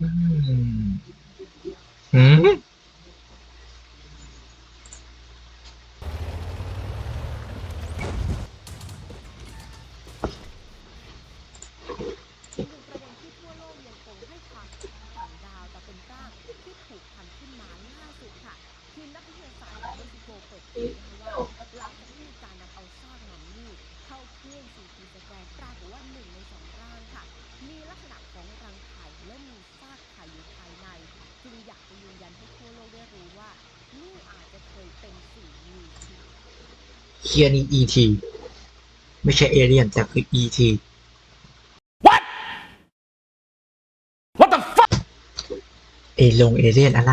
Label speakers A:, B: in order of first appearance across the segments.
A: อืมอืม
B: อีกหนึ่งประเด็นที่ทั่วโลกยังคงให้ความสนใจต่างดาวแต่เป็นร่างที่ถูกทำขึ้นมาล่าสุดค่ะ ทีมนักวิทยาศาสตร์ของเม็กซิโกเปิดเผยนะคะว่าหลังจากที่มีการนำเอาซากมัมมี่เข้าเครื่อง CT สแกนปรากฏว่าหนึ่งในสองร่างค่ะ มีลักษณะของรังไข่และมีซากไข่อยู่ภายใน จึงอยากจะยืนยันให้ทั่วโลกได้รู้ว่า นี่อาจจะ เคยเป็นสิ่งมีชีวิต
A: เคียนี่ ET ไม่ใช่เอเลียนแต่คือ ET
C: What the fuck?
A: เอลงเอเลียนอะไร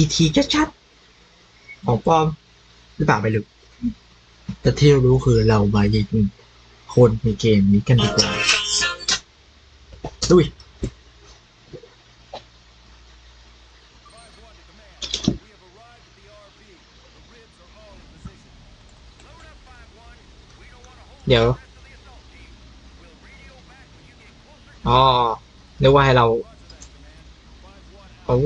A: ET ชัดๆของปลอมหรือเปล่าไม่รู้แต่ที่รู้คือเรามายิงคนในเกมนี้กันดีกว่าดุย เดี๋ยว อ๋อเรียกว่าให้เรา โอ้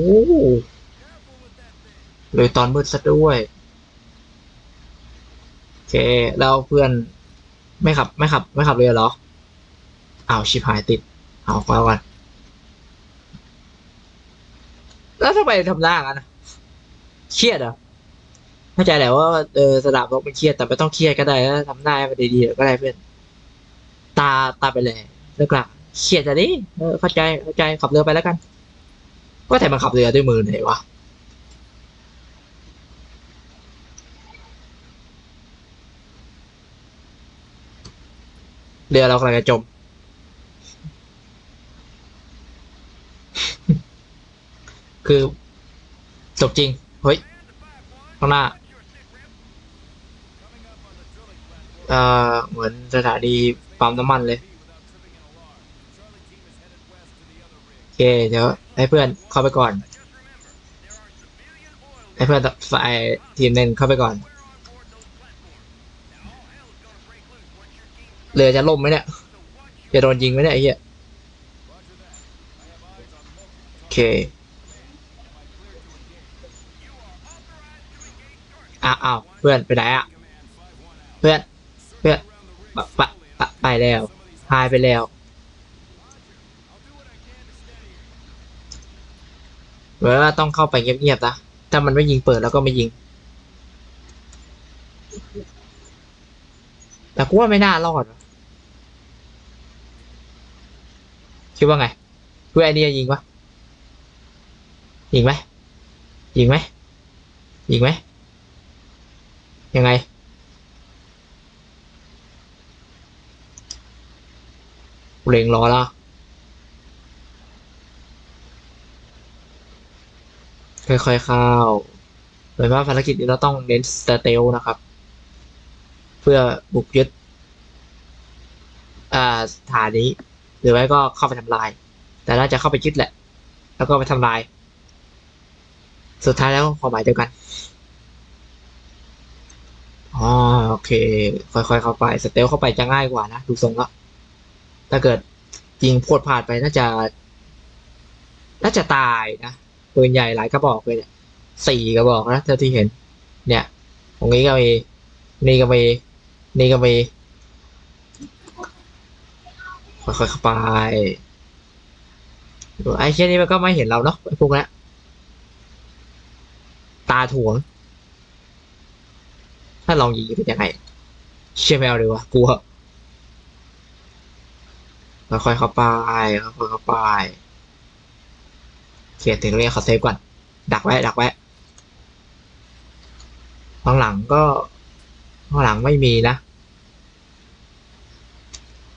A: เลยตอนมืดซะด้วย โอเค แล้วเพื่อน ไม่ขับ ไม่ขับ ไม่ขับเรือเหรออ้าวชิบหายติด เอาขอก่อน แล้วทำไมทำหน้างั้นอะเครียดเหรอ เข้าใจแหละว่าเออสนามรบมันเครียดแต่ไม่ต้องเครียดก็ได้นะทำหน้มันดีๆก็ได้เพื่อน ตาตาไปเลยเลิกละเครียดจะดิเออเข้าใจเข้าใจขับเรือไปแล้วกันว่าแต่มันขับเรือด้วยมือไหนวะเรือเรากำลังจะจม คือจบจริง เฮ้ย ข้างหน้าเอ่อเหมือนสถานีปั๊มน้ำมันเลย โอเค เดี๋ยวให้เพื่อนเข้าไปก่อน ให้เพื่อนฝ่ายทีมหนึ่งเข้าไปก่อน เรือจะล่มไหมเนี่ย จะโดนยิงไหมเนี่ยไอ้เหี้ยโอเค อ้าวอ้าวเพื่อนไปไหนอะ เพื่อน เพื่อนปะปะปะไปแล้วหายไปแล้วเหมือว่าต้องเข้าไปเงียบๆนะ ถ้ามันไม่ยิงเปิดแล้วก็ไม่ยิง แต่กูว่าไม่น่ารอด คิดว่าไงเพื่อไอเดียยิงปะยิงไหมยิงไหมยิงไหม ยังไงกูเล็งรอแล้วค่อยๆเข้าเหมือนว่าภารกิจนี้เราต้องเน้นสเตลนะครับ เพื่อบุกยึดอ่าสถานีหรือไม่ก็เข้าไปทำลาย แต่น่าจะเข้าไปยึดแหละ แล้วก็ไปทำลาย สุดท้ายแล้วความหมายเดียวกัน อ๋อโอเค ค่อยๆเข้าไปสเตลเข้าไปจะง่ายกว่านะดูทรงล้วถ้าเกิดยิงพวดพลาดไปน่าจะ น่าจะตายนะปืนใหญ่หลายกระบอกเลยเนี่ยสี่กระบอกนะเท่าที่เห็น เนี่ยตรงนี้ก็มีนี่ก็มีนี่ก็มีค่อยๆเข้าไปไอ้เช่นนี้มันก็ไม่เห็นเราเนาะไอ้พวกนี้นตาถ่วงาลองยิงเป็นยังไงเชื่อไม่เอาเลยวะกลัวค่อยๆเข้าไปค่อยๆเข้าไปโอเคถึงเรียกขอเซฟก่อน ดักไว้ ดักไว้ข้างหลังก็ข้างหลังไม่มีนะ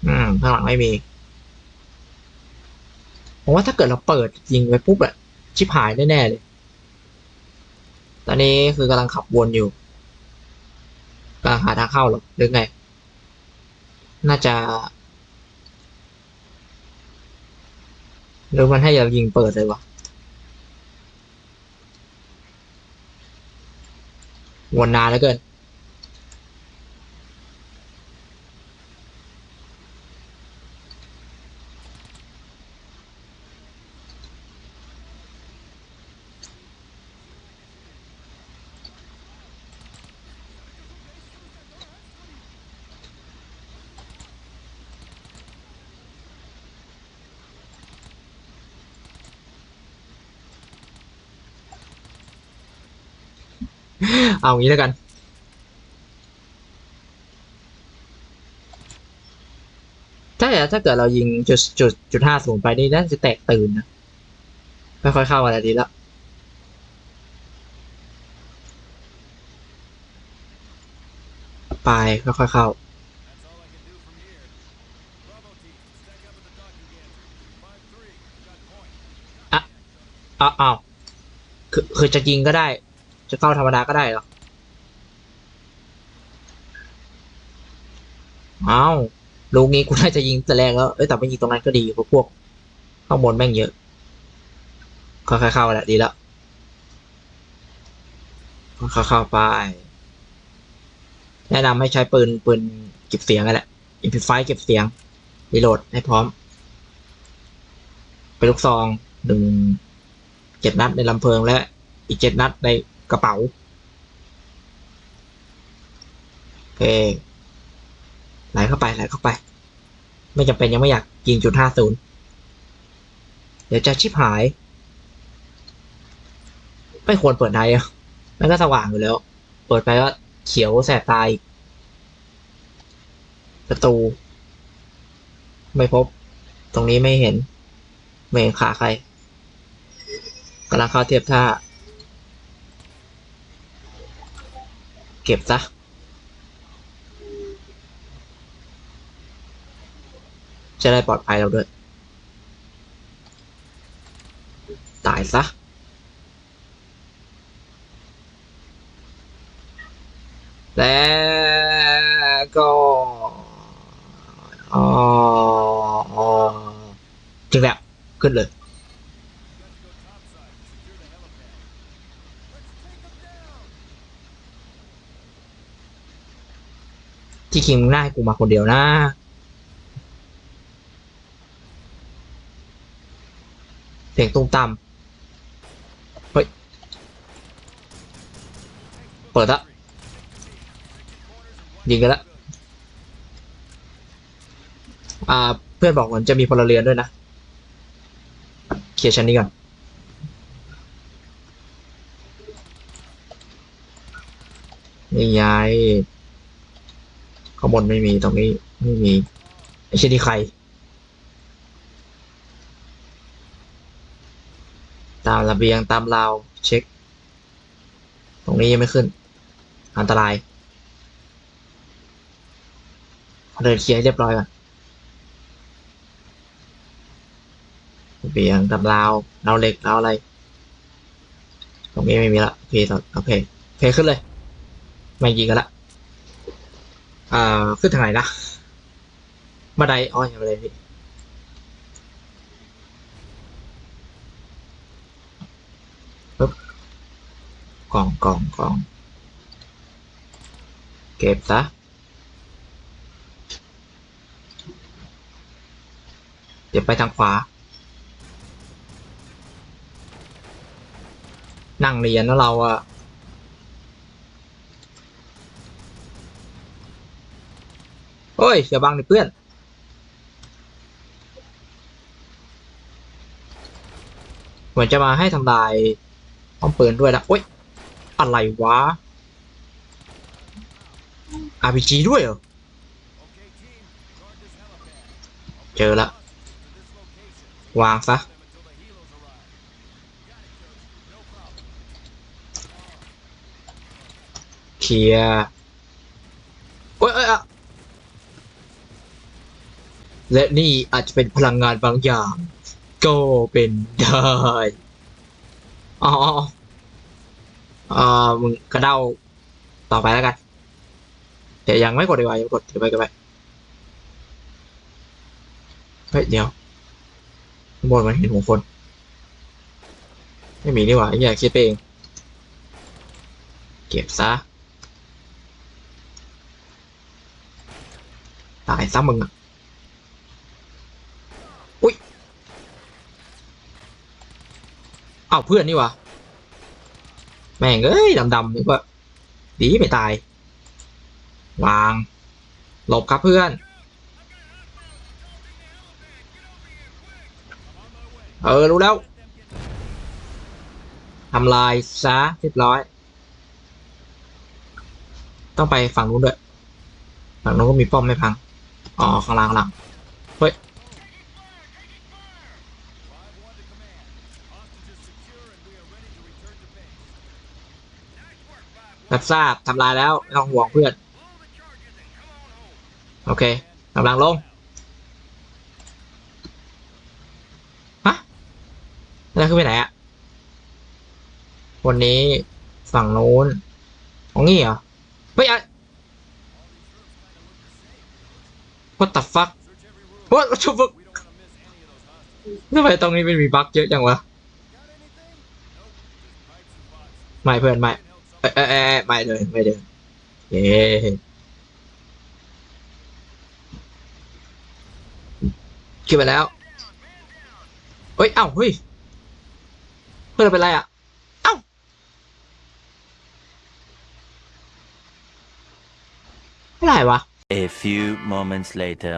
A: อืมข้างหลังไม่มีผมว่าถ้าเกิดเราเปิดยิงไปปุ๊บอะชิบหายแน่ๆเลย ตอนนี้คือกำลังขับวนอยู่ หาทางเข้าหรอหรือไง น่าจะ หรือมันให้เรายิงเปิดเลยวะวนนานแล้วเกิน เอางี้แล้วกัน ถ้าถ้าเกิดเรายิงจุดจุดจุดห้าศูนย์ไปนี่น่าจะแตกตื่นนะค่อยๆเข้าอะไรดีแล้วไปค่อยๆเข้าอ้าวอ้าวคือคือจะยิงก็ได้ จะเข้าธรรมดาก็ได้เหรอ เอ้าลูกนี้กูน่าจะยิงแต่แรกแล้ว เอ้ยแต่ไม่ยิงตรงนั้นก็ดีเพราะพวกข้างบนแม่งเยอะค่อยๆเข้าแหละดีแล้วค่อยๆเข้าไป แนะนำให้ใช้ปืนปืนเก็บเสียงกันแหละอินพิไฟเก็บเสียงรีโหลดให้พร้อมเป็นลูกซองหนึ่งเจ็ดนัดในลำเพลิงและอีกเจ็ดนัดใน กระเป๋าโอเคไหลเข้าไปไหลเข้าไป ไม่จำเป็นยังไม่อยากยิงจุดห้าศูนย์เดี๋ยวจะชิบหาย ไม่ควรเปิดไนท์อะมันก็สว่างอยู่แล้ว เปิดไปก็เขียวแสบตาอีกประตู ไม่พบ ตรงนี้ไม่เห็น ไม่เห็นขาใครกำลังเข้าเทียบท่า เก็บซะจะได้ปลอดภัยเราด้วย ตายซะ แล้วก็อ๋ออ๋อถึงแล้ว ขึ้นเลย ที่คิงมึงน่าให้กูมาคนเดียวนะ เสียงตุ้มตามเฮ้ย เปิดละยิงกันละ อ่า เพื่อนบอกเหมือนจะมีพลเรือนด้วยนะ เคลียร์ชั้นนี้ก่อนนี่ยาย ข้างบนไม่มีตรงนี้ไม่มีไอ้เช่นที่ใคร ตามระเบียงตามราวเช็ค ตรงนี้ยังไม่ขึ้น อันตราย เดินเคลียร์เรียบร้อยก่อนระเบียงตามราวราวเหล็กราวอะไร ตรงนี้ไม่มีละโอเคต่อโอเคโอเคขึ้นเลย ไม่ยิงกันละ อ่าขึ้นทางไหนนะบันไดอ๋ออย่างไรพี่ปึ๊บกล่องกล่องกล่อง เก็บซะเดี๋ยวไปทางขวา นั่งเรียนแล้วเราอะ ฮ้ยอย่าบังดิเพื่อน เหมือนจะมาให้ทำลายป้อมปืนด้วยนะโอ๊ยอะไรวะ RPG ด้วยเหรอ เจอละ วางซะเคลียร์โอ๊ยเอ้ยอะ และนี่อาจจะเป็นพลังงานบางอย่าง ก็เป็นได้อ๋ออ่ามึงกระเด้าต่อไปแล้วกันเดี๋ยวยังไม่กดดีกว่ายังไม่กดเดี๋ยวไปกันไปเฮ้ยเดี๋ยวบนมันเห็นหัวคน ไม่มีนี่หว่าอ้เหี้ยคิดไปเอง เก็บซะตายซะมึงอะ อุ้ย เอ้าเพื่อนนี่วะแม่งเอ้ยดำๆนึกว่าดีไม่ตาย วาง หลบครับเพื่อน เออ รู้แล้วทำลายซะเรียบร้อย ต้องไปฝั่งนู้นด้วย ฝั่งนู้นก็มีป้อมไม่พัง อ๋อ ข้างล่างข้างล่างเฮ้ย รับทราบทำลายแล้วไม่ต้องห่วงเพื่อน โอเคกำลังลงฮะแล้วขึ้นไปไหนอะวันนี้ฝั่งโน้นของนี่เหรอเฮ้ยอะ What the fuck What the fuck ทำไมตรงนี้มันมีบั๊กเยอะจังวะ ไม่เพื่อนไม่ เอ้ยเออไม่เดินไม่เดินเย้ขึ้นไปแล้ว เฮ้ย เอ้า เฮ้ย เพื่อนเป็นไรอะ เอ้า อะไรวะ
D: A few moments later.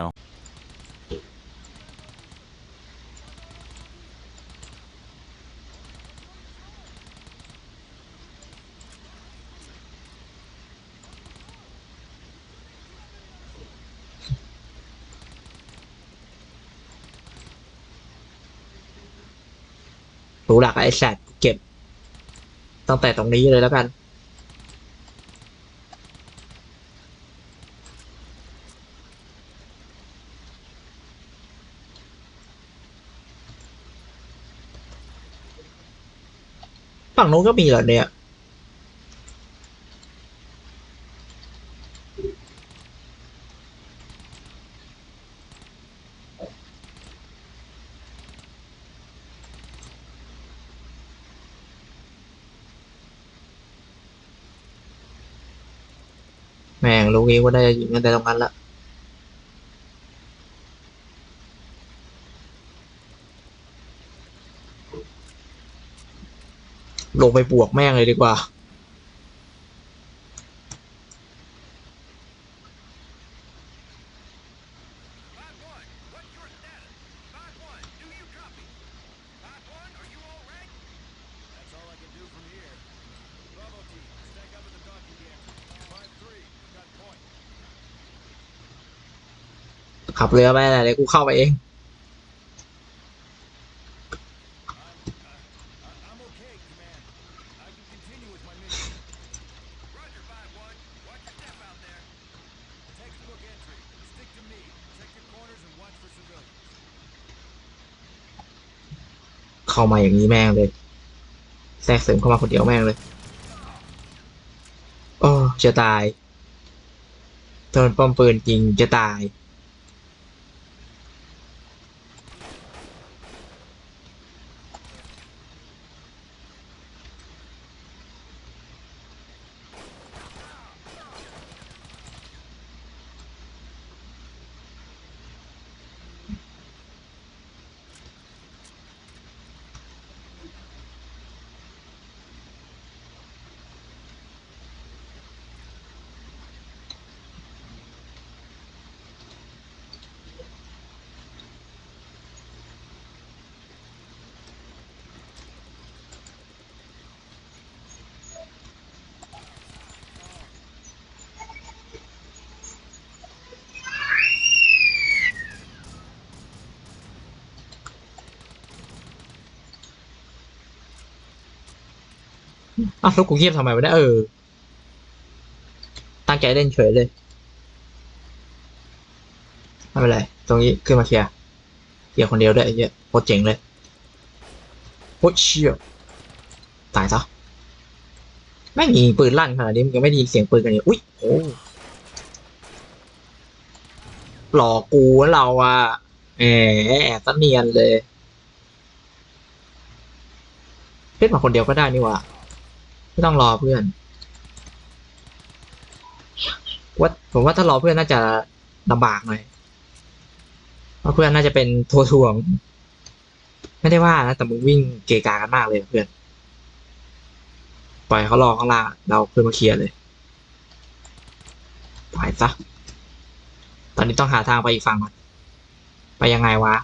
A: รู้หลักไอแซดเก็บ ตั้งแต่ตรงนี้เลยแล้วกันฝั่งนู้นก็มีเหรอเนี่ย เองว่าได้จะยิงกันแต่ตรงนั้นละลงไปบวกแม่งเลยดีกว่า ขับเรือไปไหนเลยกูเข้าไปเอง เข้ามาอย่างนี้แม่งเลย แทรกเสริมเข้ามาคนเดียวแม่งเลยโอ้จะตายโดนป้อมปืนจริงจะตาย อ้าวแล้วกูเงียบทำไมวะเนี่ยเออ ตั้งใจเล่นเฉยเลยไม่เป็นไร ตรงนี้ขึ้นมาเคลียร์เคลียร์คนเดียวได้วยอ้เหี้ยโคตรเจ๋งเลยโคตรเชี่ยตายซะแม่งยิงปืนลั่นขนาดนี้มันยังไม่ได้ยินเสียงปืนกันเลยอุ้ยโอ้หลอกกูเราอะแหมแอบตะเนียนเลยเล่นมาคนเดียวก็ได้นี่ว่า ไม่ต้องรอเพื่อนว่าผมว่าถ้ารอเพื่อนน่าจะลำบากหน่อยเพราะเพื่อนน่าจะเป็นโทถ่วง ไม่ได้ว่านะแต่มึงวิ่งเกกากันมากเลยเพื่อน ปล่อยเขารอข้างล่างเราขึ้นมาเคลียร์เลยปล่อยซะตอนนี้ต้องหาทางไปอีกฝั่งก่อนไปยังไงวะ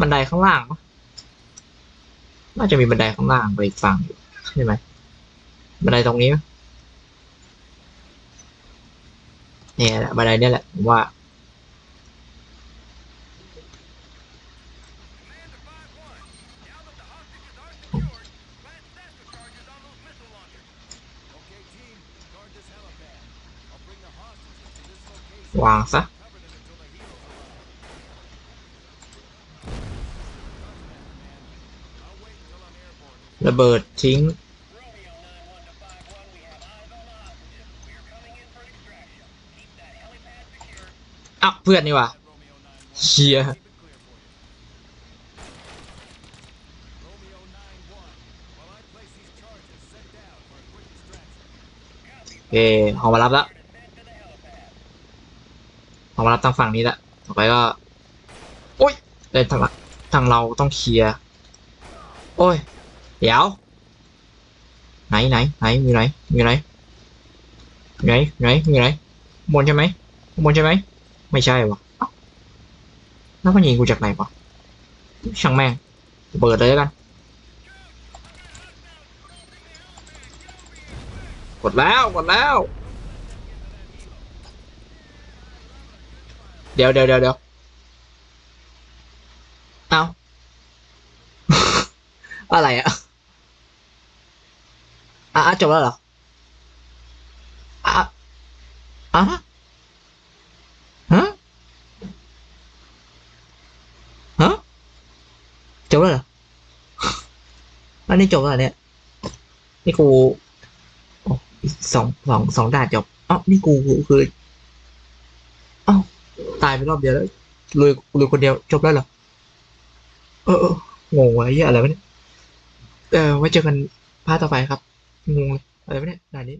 A: บันไดข้างล่างปะน่าจะมีบันไดข้างล่างไปอีกฝั่งอยู่ใช่ไหม บันไดตรงนี้เนี่ยแหละบันไดเนี่ยแหละผมว่า วางซะระเบิดทิ้ง อ้าวเพื่อนนี่วะเชียโอเคอมารับแล้วออมารับทางฝั่งนี้ละต่อไปก็โอ้ยเดินทางทางเราต้องเคลียร์โอ้ย เดี๋ยว ไหนไหนไหนมีไหนมีไหนมีไหนมีไหนมีไหนข้างบนใช่ไหมข้างบนใช่ไหม ไม่ใช่วะเอ้าแล้วมันยิงกูจากไหนวะช่างแม่งเปิดเลยแล้วกัน กดแล้วกดแล้ว เดี๋ยวเดี๋ยวเดี๋ยวเดี๋ยวเอาอะไรอะอะอะจบแล้วเหรออะอะฮะจ บแล้วเหรออันนี้จบแล้วเหรอเนี่ย นี่กูอ้อีกสองสองสองด่านจบเอ้านี่กูคือเอ้าตายไปรอบเดียวแล้วเลยเลยคนเดียวจบแล้วเหรอ เออเอองงวะไอ้เหี้ยอะไรวะเนี่ย เออไว้เจอกันพาร์ทต่อไปครับ งงเลยอะไรวะเนี่ยด่านนี้